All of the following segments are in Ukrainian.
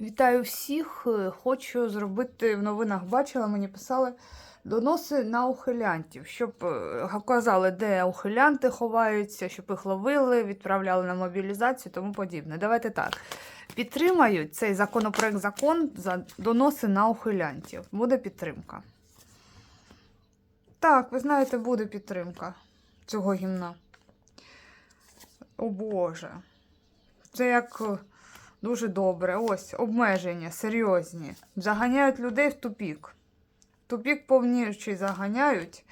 Вітаю всіх. Е, Хочу зробити в новинах. Бачила, мені писали доноси на ухилянтів, щоб е, казали, де ухилянти ховаються, щоб їх ловили, відправляли на мобілізацію, тому подібне. Давайте так. Підтримають цей законопроект закон за доноси на ухилянтів. Буде підтримка. Так, ви знаєте, буде підтримка цього гімна. О Боже. Це як. Дуже добре. Ось обмеження серйозні. Заганяють людей в тупік. Тупік повніший заганяють,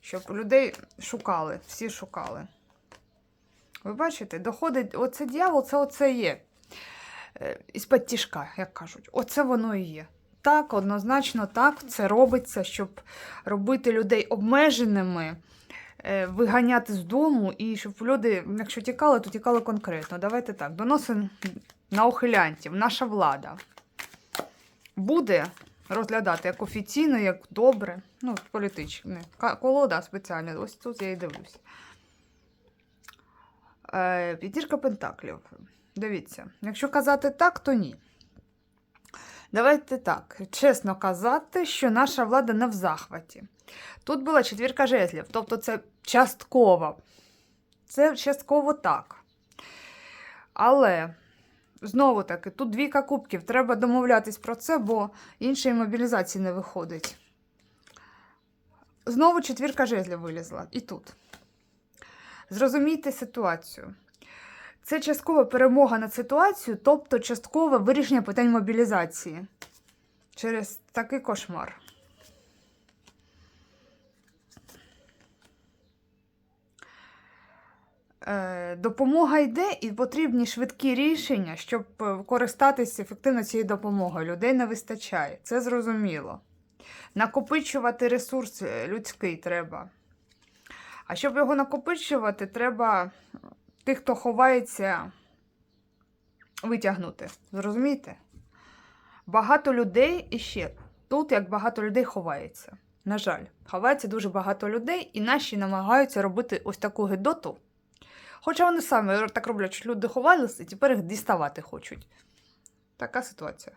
щоб людей шукали, всі шукали. Ви бачите, доходить, оце дьявол, це оце є. Е, Із-під тішка, як кажуть. Оце воно і є. Так, однозначно так, це робиться, щоб робити людей обмеженими, виганяти з дому, і щоб люди, якщо тікали, то тікали конкретно. Давайте так. Доноси на ухилянтів, наша влада буде розглядати як офіційно, як добре, ну, політичне. Колода спеціальна, ось тут я і дивлюсь. Е, П'ятірка Пентаклів. Дивіться, якщо казати так, то ні. Давайте так, чесно казати, що наша влада не в захваті. Тут була четвірка жезлів, тобто це частково. Це частково так. Але Знову таки, тут двійка кубків. Треба домовлятись про це, бо іншої мобілізації не виходить. Знову четвірка жезлів вилізла. І тут. Зрозумійте ситуацію. Це часткова перемога над ситуацією, тобто часткове вирішення питань мобілізації через такий кошмар. Допомога йде і потрібні швидкі рішення, щоб е, користатися ефективно цією допомогою. Людей не вистачає, це зрозуміло. Накопичувати ресурс е, людський треба. А щоб його накопичувати, треба тих, хто ховається, витягнути. Зрозумієте? Багато людей і ще тут, як багато людей ховається. На жаль, ховається дуже багато людей, і наші намагаються робити ось таку гидоту. Хоча вони самі так роблять, що люди ховалися і тепер їх діставати хочуть. Така ситуація.